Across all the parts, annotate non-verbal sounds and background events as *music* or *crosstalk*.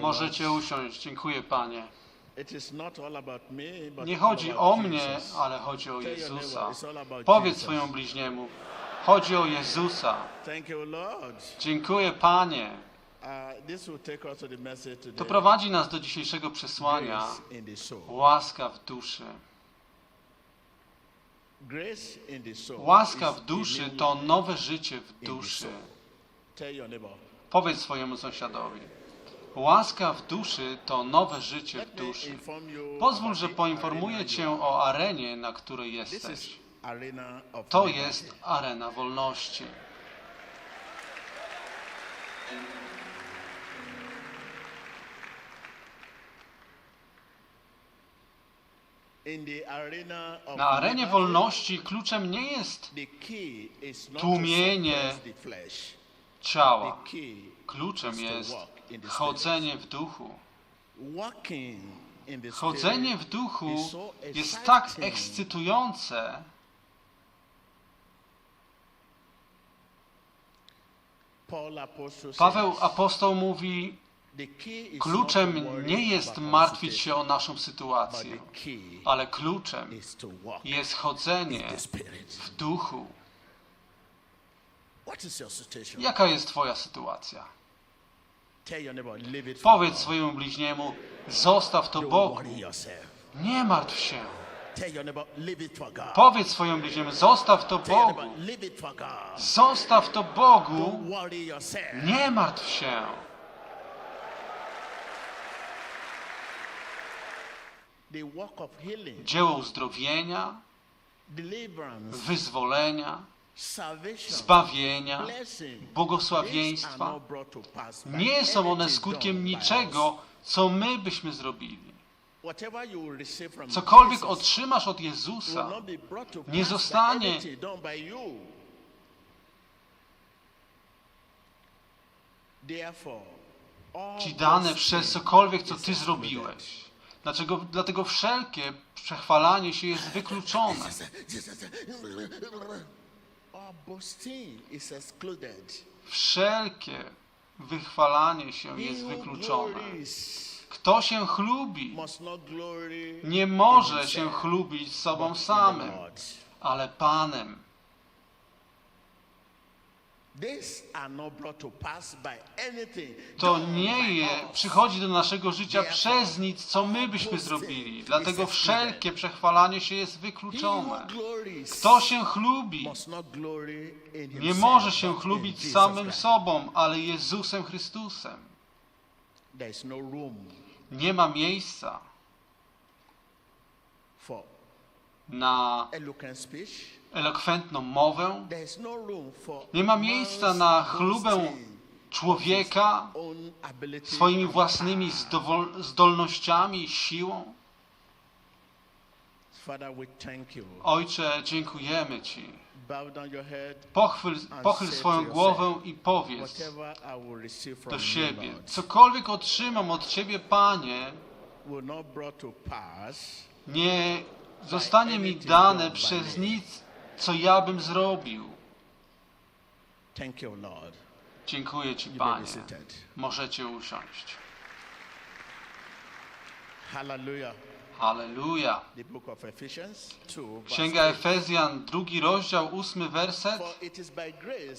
Możecie usiąść. Dziękuję, Panie. Nie chodzi o mnie, ale chodzi o Jezusa. Powiedz swojemu bliźniemu. Chodzi o Jezusa. Dziękuję, Panie. Uh, to prowadzi nas do dzisiejszego przesłania. Łaska w duszy. Łaska w duszy to nowe życie w duszy. Powiedz swojemu sąsiadowi. Łaska w duszy to nowe życie w duszy. Pozwól, że poinformuję Cię o arenie, na której jesteś. To jest arena wolności. Na arenie wolności kluczem nie jest tłumienie ciała. Kluczem jest chodzenie w duchu. Chodzenie w duchu jest tak ekscytujące, Paweł apostoł mówi, kluczem nie jest martwić się o naszą sytuację, ale kluczem jest chodzenie w duchu. Jaka jest Twoja sytuacja? Powiedz swojemu bliźniemu, zostaw to Bogu. Nie martw się. Powiedz swojemu bliźniemu, zostaw to Bogu. Zostaw to Bogu. Nie martw się. Dzieło uzdrowienia, wyzwolenia, zbawienia, błogosławieństwa nie są one skutkiem niczego, co my byśmy zrobili. Cokolwiek otrzymasz od Jezusa, nie zostanie- ci dane przez cokolwiek, co Ty zrobiłeś. Dlaczego, dlatego wszelkie przechwalanie się jest wykluczone. *laughs* Wszelkie wychwalanie się jest wykluczone. Kto się chlubi, nie może się chlubić sobą samym, ale Panem. To nie je przychodzi do naszego życia przez nic, co my byśmy zrobili. Dlatego wszelkie przechwalanie się jest wykluczone. Kto się chlubi, nie może się chlubić samym sobą, ale Jezusem Chrystusem. No Nie ma miejsca na elokwentną mowę, no nie ma miejsca na chlubę człowieka swoimi własnymi zdolnościami i siłą. Ojcze, dziękujemy Ci. Pochwyl, pochyl swoją głowę i powiedz do siebie. Cokolwiek otrzymam od Ciebie, Panie, nie zostanie mi dane przez nic, co ja bym zrobił. Dziękuję Ci, Panie. Możecie usiąść. Hallelujah. Halleluja. The book of Ephesians 2. verse Księga 8. Efezjan, drugi rozdział, ósmy werset.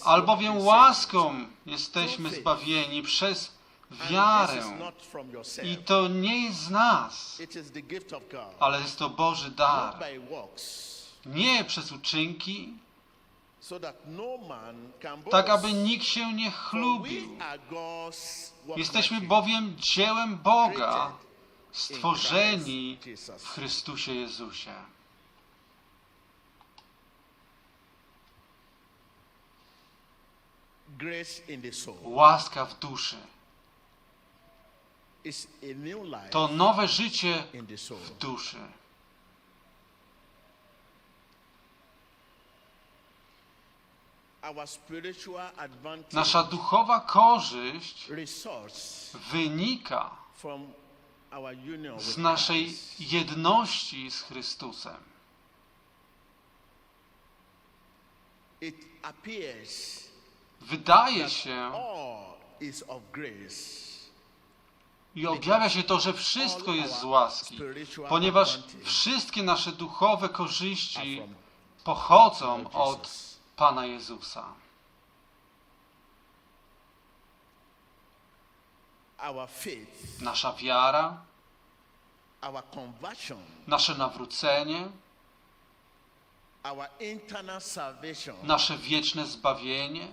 Albowiem łaską jesteśmy zbawieni przez wiarę. I to nie jest z nas, ale jest to Boży dar. Nie przez uczynki, no tak aby nikt się nie chlubił. Jesteśmy bowiem dziełem Boga, stworzeni w Chrystusie Jezusie. Łaska w duszy. To nowe życie w duszy. Nasza duchowa korzyść wynika z naszej jedności z Chrystusem. Wydaje się, I objawia się to, że wszystko jest z łaski, ponieważ wszystkie nasze duchowe korzyści pochodzą od Pana Jezusa. Nasza wiara, nasze nawrócenie, nasze wieczne zbawienie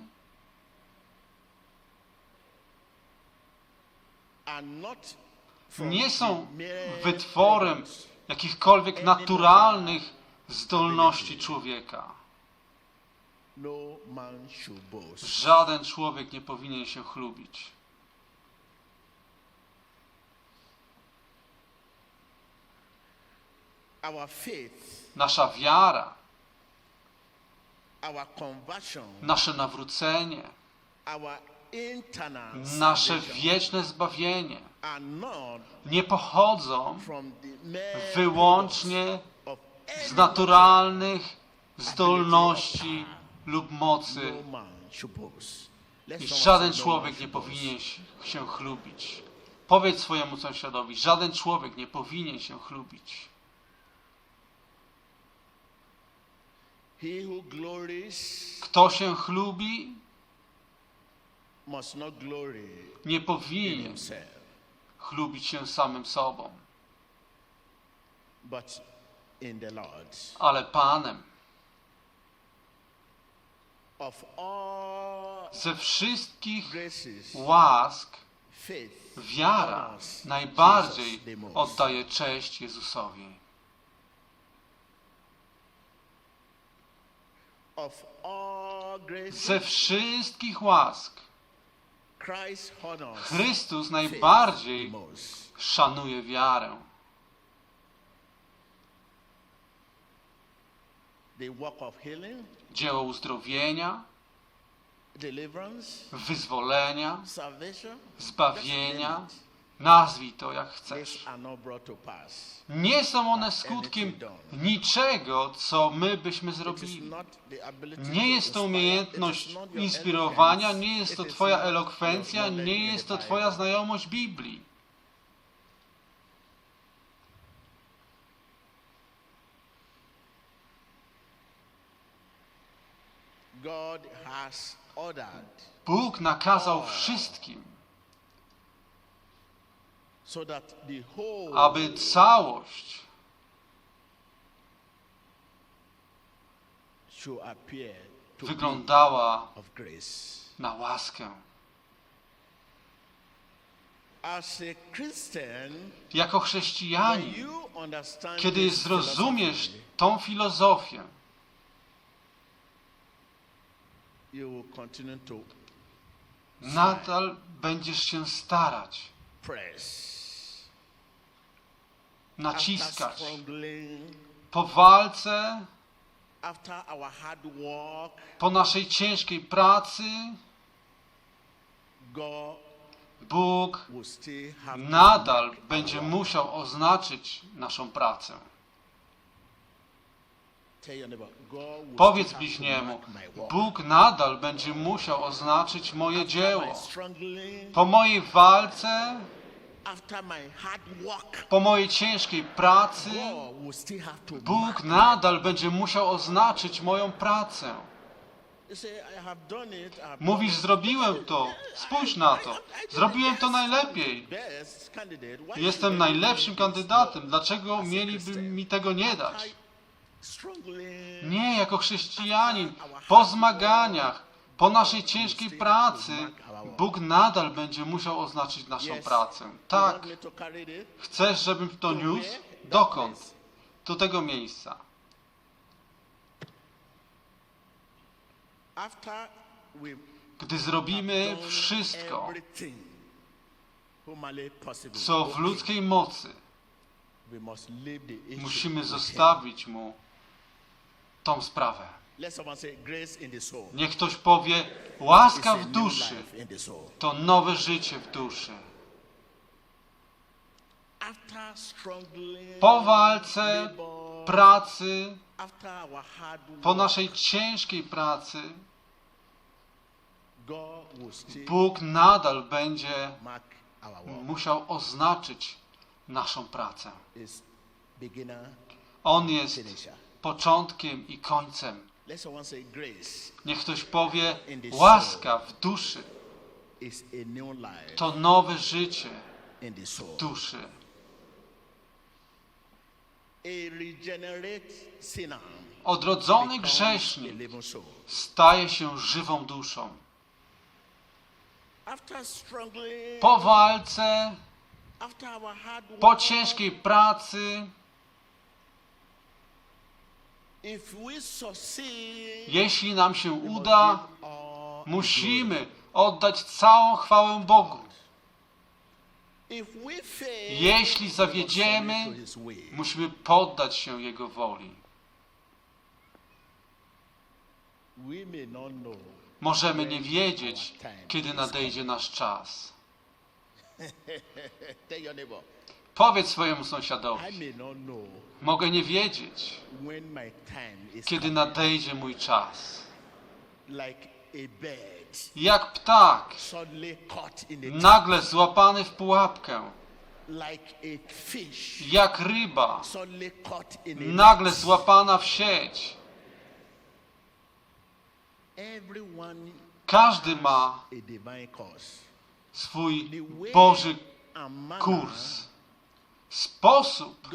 nie są wytworem jakichkolwiek naturalnych zdolności człowieka. No. Żaden człowiek nie powinien się chlubić. Nasza wiara, nasze nawrócenie, nasze wieczne zbawienie nie pochodzą wyłącznie z naturalnych zdolności lub mocy. No I żaden "No człowiek nie should boast." powinien się chlubić. Powiedz swojemu sąsiadowi, żaden człowiek nie powinien się chlubić. Kto się chlubi, nie in powinien chlubić się samym sobą, ale Panem. Ze wszystkich łask wiara najbardziej oddaje cześć Jezusowi. Ze wszystkich łask Chrystus najbardziej szanuje wiarę. Dzieło uzdrowienia, wyzwolenia, zbawienia, nazwij to jak chcesz. Nie są one skutkiem niczego, co my byśmy zrobili. Nie jest to umiejętność inspirowania, nie jest to Twoja elokwencja, nie jest to Twoja znajomość Biblii. Bóg nakazał wszystkim, aby całość wyglądała na łaskę. Jako chrześcijanin, kiedy zrozumiesz tą filozofię, nadal będziesz się starać. Naciskać. Po walce, po naszej ciężkiej pracy, Bóg nadal będzie musiał oznaczyć naszą pracę. Powiedz bliźniemu. Bóg nadal będzie musiał oznaczyć moje dzieło. Po mojej walce, po mojej ciężkiej pracy, Bóg nadal będzie musiał oznaczyć moją pracę. Mówisz, zrobiłem to. Spójrz na to. Zrobiłem to najlepiej. Jestem najlepszym kandydatem. Dlaczego mieliby mi tego nie dać? Nie, jako chrześcijanin, po zmaganiach, po naszej ciężkiej pracy, Bóg nadal będzie musiał oznaczyć naszą pracę. Tak. Chcesz, żebym to niósł? Dokąd? Do tego miejsca. Gdy zrobimy wszystko, co w ludzkiej mocy, musimy zostawić Mu tą sprawę. Niech ktoś powie, łaska w duszy to nowe życie w duszy. Po walce, pracy, po naszej ciężkiej pracy, Bóg nadal będzie musiał oznaczyć naszą pracę. On jest początkiem i końcem. Niech ktoś powie, łaska w duszy to nowe życie w duszy. Odrodzony grzesznik staje się żywą duszą. Po walce, po ciężkiej pracy, jeśli nam się uda, musimy oddać całą chwałę Bogu. Jeśli zawiedziemy, musimy poddać się Jego woli. Możemy nie wiedzieć, kiedy nadejdzie nasz czas. *laughs* Powiedz swojemu sąsiadowi, mogę nie wiedzieć, kiedy nadejdzie mój czas. Jak ptak, nagle złapany w pułapkę, jak ryba, nagle złapana w sieć. Każdy ma swój Boży kurs. Sposób,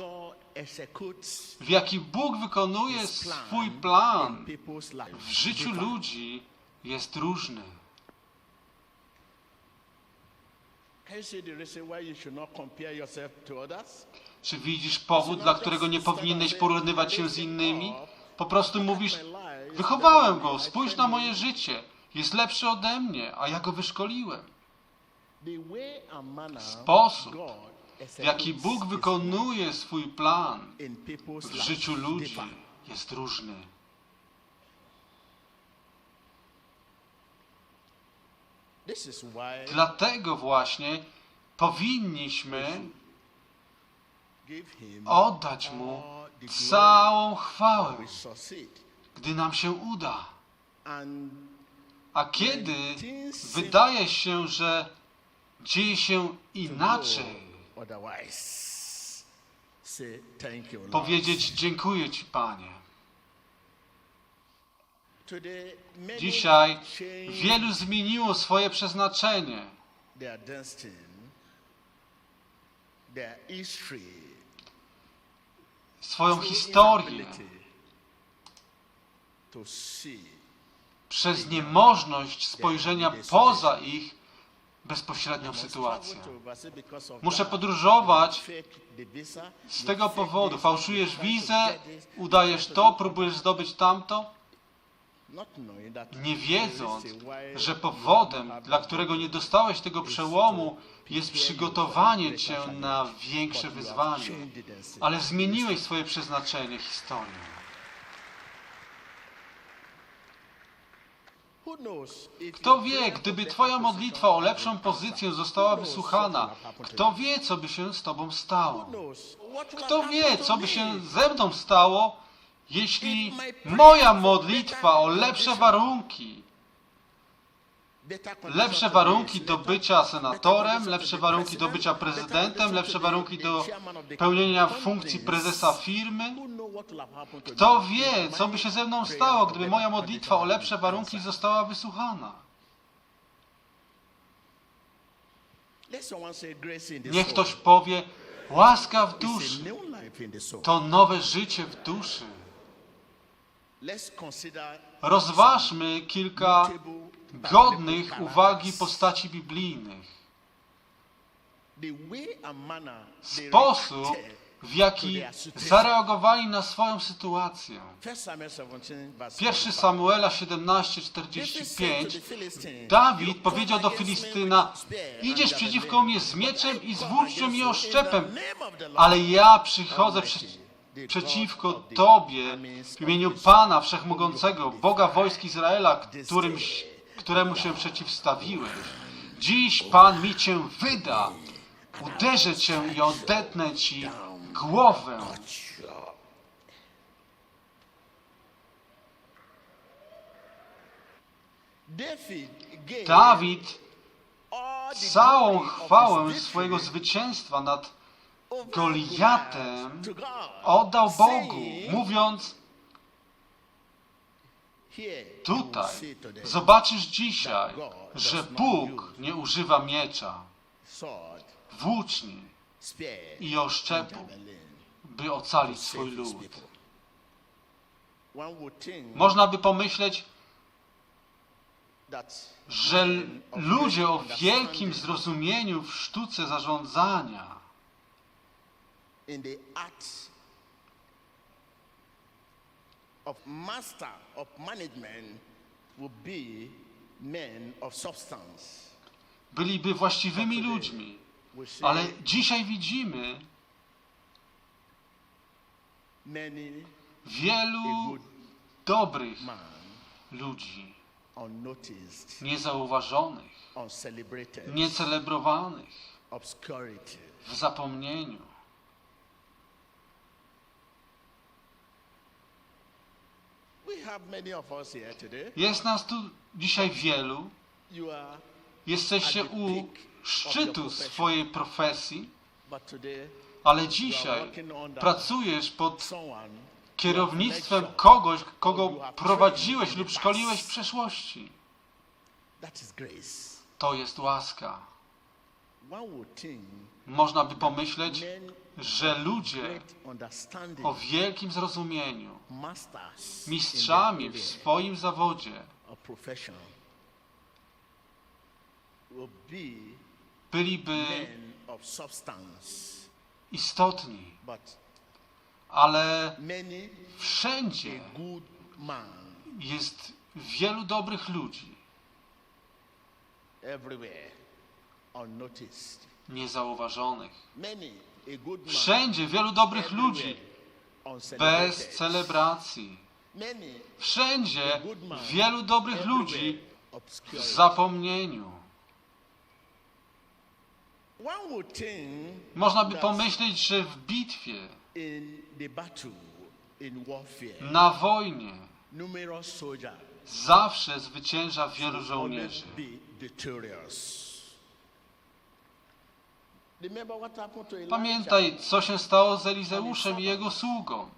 w jaki Bóg wykonuje swój plan w życiu ludzi, jest różny. Czy widzisz powód, dla którego nie powinieneś porównywać się z innymi? Po prostu mówisz, wychowałem go, spójrz na moje życie, jest lepszy ode mnie, a ja go wyszkoliłem. Sposób, W jaki Bóg wykonuje swój plan w życiu ludzi, jest różny. Dlatego właśnie powinniśmy oddać Mu całą chwałę, gdy nam się uda. A kiedy wydaje się, że dzieje się inaczej, otherwise. Say thank you, Lord. powiedzieć dziękuję Ci, Panie. Dzisiaj wielu zmieniło swoje przeznaczenie, swoją historię przez niemożność spojrzenia poza ich bezpośrednią sytuację. Muszę podróżować z tego powodu. Fałszujesz wizę, udajesz to, próbujesz zdobyć tamto, nie wiedząc, że powodem, dla którego nie dostałeś tego przełomu, jest przygotowanie cię na większe wyzwanie. Ale zmieniłeś swoje przeznaczenie, historię. Kto wie, gdyby Twoja modlitwa o lepszą pozycję została wysłuchana, kto wie, co by się z Tobą stało? Kto wie, co by się ze mną stało, jeśli moja modlitwa o lepsze warunki, lepsze warunki do bycia senatorem, lepsze warunki do bycia prezydentem, lepsze warunki do pełnienia funkcji prezesa firmy, kto wie, co by się ze mną stało, gdyby moja modlitwa o lepsze warunki została wysłuchana? Niech ktoś powie, łaska w duszy, to nowe życie w duszy. Rozważmy kilka godnych uwagi postaci biblijnych. Sposób, w jaki zareagowali na swoją sytuację. 1 Samuela 17:45 Dawid powiedział do Filistyna: Idziesz przeciwko mnie z mieczem i z włócznią i oszczepem, ale ja przychodzę przy, przeciwko Tobie w imieniu Pana Wszechmogącego, Boga wojsk Izraela, którym, któremu się przeciwstawiłem. Dziś Pan mi Cię wyda, uderzę Cię i odetnę Ci głowę. Dawid całą chwałę swojego zwycięstwa nad Goliatem oddał Bogu, mówiąc, tutaj zobaczysz dzisiaj, że Bóg nie używa miecza, włóczni i oszczepu, by ocalić swój lud. Można by pomyśleć, że ludzie o wielkim zrozumieniu w sztuce zarządzania of master of management will be men of substance. byliby właściwymi ludźmi. Ale dzisiaj widzimy wielu dobrych ludzi, niezauważonych, obscurity. w zapomnieniu. Jest nas tu dzisiaj wielu. Jesteście u szczytu swojej profesji, ale dzisiaj pracujesz pod kierownictwem kogoś, kogo prowadziłeś lub szkoliłeś w przeszłości. To jest łaska. Można by pomyśleć, że ludzie o wielkim zrozumieniu, mistrzami w swoim zawodzie, byliby istotni, ale wszędzie jest wielu dobrych ludzi, niezauważonych. Wszędzie wielu dobrych ludzi, bez celebracji. Wszędzie wielu dobrych ludzi w zapomnieniu. Można by pomyśleć, że w bitwie, na wojnie, zawsze zwycięża wielu żołnierzy. Pamiętaj, co się stało z Elizeuszem i jego sługą.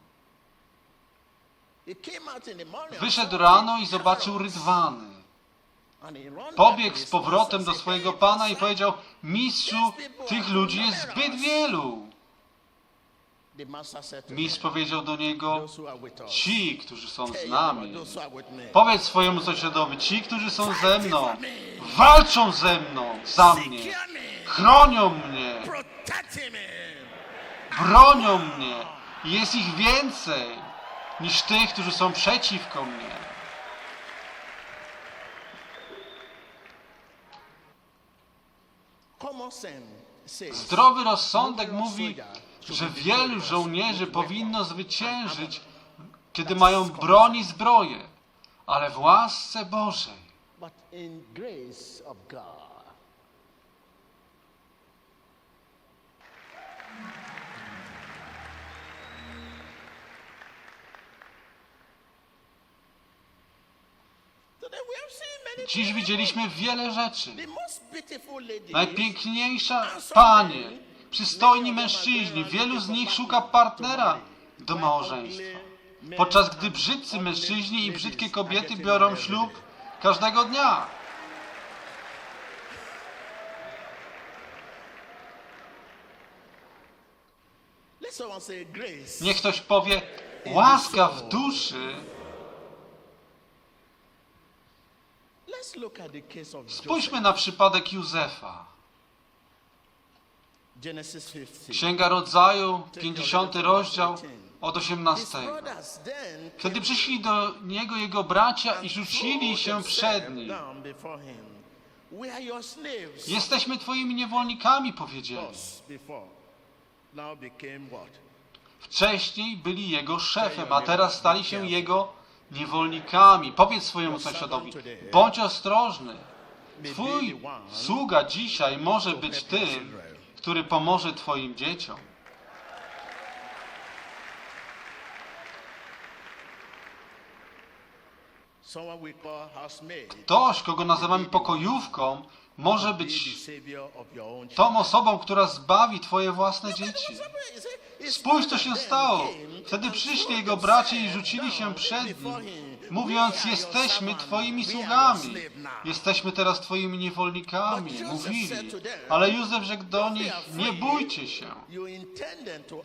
Wyszedł rano i zobaczył rydwany. Pobiegł z powrotem do swojego pana i "Hey, powiedział: Mistrzu, tych ludzi jest zbyt wielu. The master said to Mistrz powiedział do niego. Ci, którzy są z nami. Powiedz swojemu sąsiadowi: Ci, którzy są ze mną, walczą ze mną, za mnie, chronią mnie, bronią mnie. Jest ich więcej niż tych, którzy są przeciwko mnie. Zdrowy rozsądek mówi, że wielu żołnierzy powinno zwyciężyć, kiedy mają broń i zbroję, ale w łasce Bożej. Dziś widzieliśmy wiele rzeczy. Najpiękniejsza panie, przystojni mężczyźni, wielu z nich szuka partnera do małżeństwa. Podczas gdy brzydcy mężczyźni i brzydkie kobiety biorą ślub każdego dnia. Niech ktoś powie, łaska w duszy. Spójrzmy na przypadek Józefa. Genesis 50. Księga Rodzaju, 50 rozdział od His 18. brothers then Kiedy przyszli do niego jego bracia i rzucili się przed nim. Jesteśmy twoimi niewolnikami, powiedzieli. Wcześniej byli jego szefem, a teraz stali się jego niewolnikami. Powiedz swojemu sąsiadowi, bądź ostrożny. Twój sługa dzisiaj może być tym, który pomoże twoim dzieciom. Ktoś, kogo nazywamy pokojówką, może być tą osobą, która zbawi twoje własne dzieci. Spójrz, co się stało. Wtedy przyszli jego bracia i rzucili się przed nim, mówiąc, jesteśmy twoimi sługami. Jesteśmy teraz twoimi niewolnikami. Mówili. Ale Józef rzekł do nich, nie bójcie się.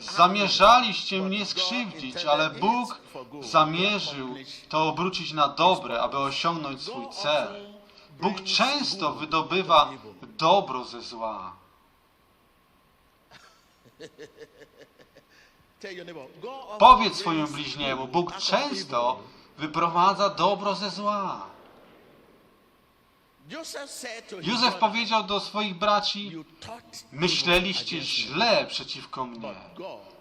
Zamierzaliście mnie skrzywdzić, ale Bóg zamierzył to obrócić na dobre, aby osiągnąć swój cel. Bóg często wydobywa dobro ze zła. *laughs* Powiedz swojemu bliźniemu, Bóg często. Wyprowadza dobro ze zła. Józef powiedział do swoich braci, myśleliście źle przeciwko mnie,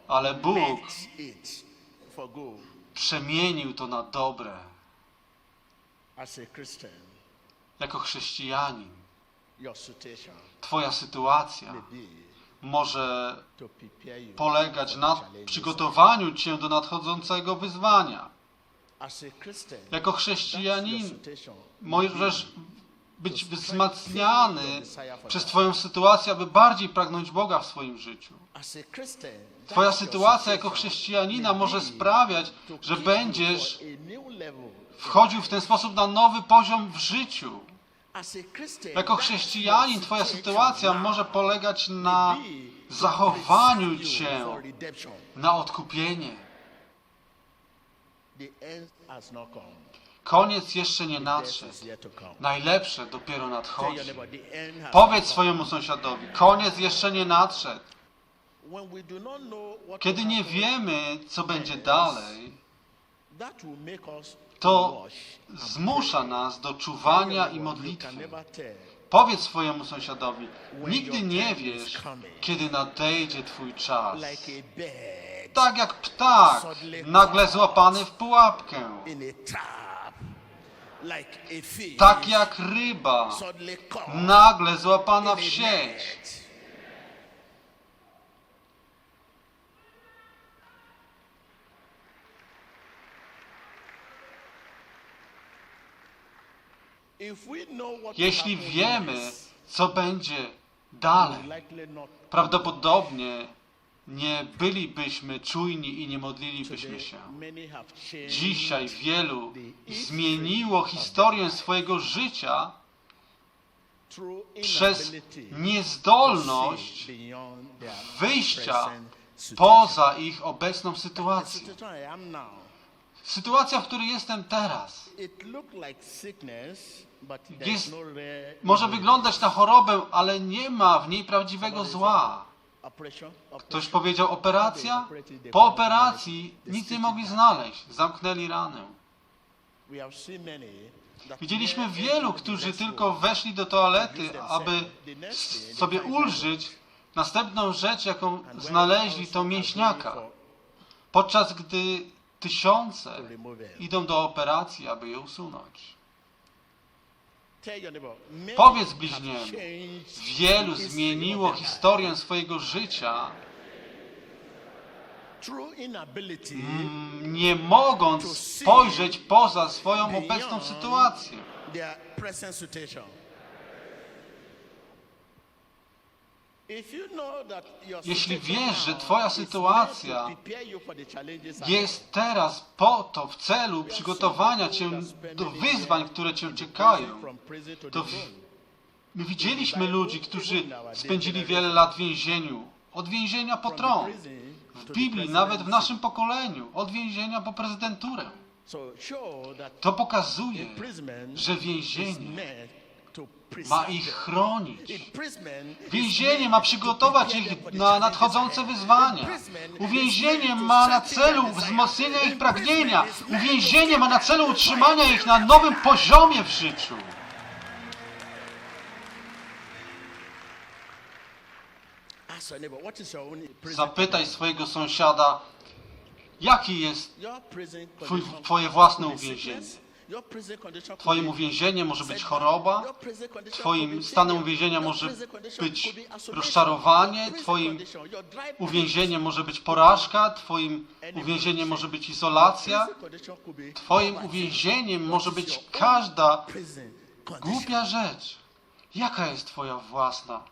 ale Bóg przemienił to na dobre. Jako chrześcijanin, Twoja sytuacja może polegać na przygotowaniu Cię do nadchodzącego wyzwania. Jako chrześcijanin możesz być wzmacniany przez Twoją sytuację, aby bardziej pragnąć Boga w swoim życiu. Twoja sytuacja jako chrześcijanina może sprawiać, że będziesz wchodził w ten sposób na nowy poziom w życiu. Jako chrześcijanin Twoja sytuacja może polegać na zachowaniu Cię na odkupienie. Koniec jeszcze nie nadszedł. Najlepsze dopiero nadchodzi. Powiedz swojemu sąsiadowi, koniec jeszcze nie nadszedł. Kiedy nie wiemy, co będzie dalej, to zmusza nas do czuwania i modlitwy. Powiedz swojemu sąsiadowi, nigdy nie wiesz, kiedy nadejdzie Twój czas. Tak jak ptak, nagle złapany w pułapkę. Tak jak ryba, nagle złapana w sieć. Jeśli wiemy, co będzie dalej, prawdopodobnie nie bylibyśmy czujni i nie modlilibyśmy się. Dzisiaj wielu zmieniło historię swojego życia przez niezdolność wyjścia poza ich obecną sytuację. Sytuacja, w której jestem teraz, Jest- no może wyglądać na chorobę, ale nie ma w niej prawdziwego zła. Ktoś powiedział operacja? Po operacji nic nie mogli znaleźć, zamknęli ranę. Widzieliśmy wielu, którzy tylko weszli do toalety, aby sobie ulżyć. Następną rzecz, jaką znaleźli, to mięśniaka. Podczas gdy tysiące idą do operacji, aby je usunąć. Powiedz bliźniemu, Wielu zmieniło historię swojego życia, mm, nie mogąc spojrzeć poza swoją obecną sytuację. Jeśli wiesz, że twoja sytuacja Jest teraz po to, w celu przygotowania Cię do wyzwań, które Cię czekają. to. My widzieliśmy ludzi, którzy spędzili wiele lat w więzieniu. Od więzienia po tron. W Biblii, nawet w naszym pokoleniu. Od więzienia po prezydenturę. To pokazuje, że więzienie ma ich chronić. Więzienie ma to przygotować ich na nadchodzące wyzwania. Uwięzienie ma na celu wzmocnienia ich pragnienia. Uwięzienie ma na celu utrzymania ich na nowym poziomie w życiu. Zapytaj swojego sąsiada, jaki jest twój, twoje własne uwięzienie. Twoim uwięzieniem może być choroba, Twoim stanem uwięzienia może być rozczarowanie, Twoim uwięzieniem może być porażka, Twoim uwięzieniem może być izolacja, Twoim uwięzieniem może być każda głupia rzecz. Jaka jest Twoja własna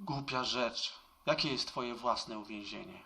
głupia rzecz? Jakie jest Twoje własne uwięzienie?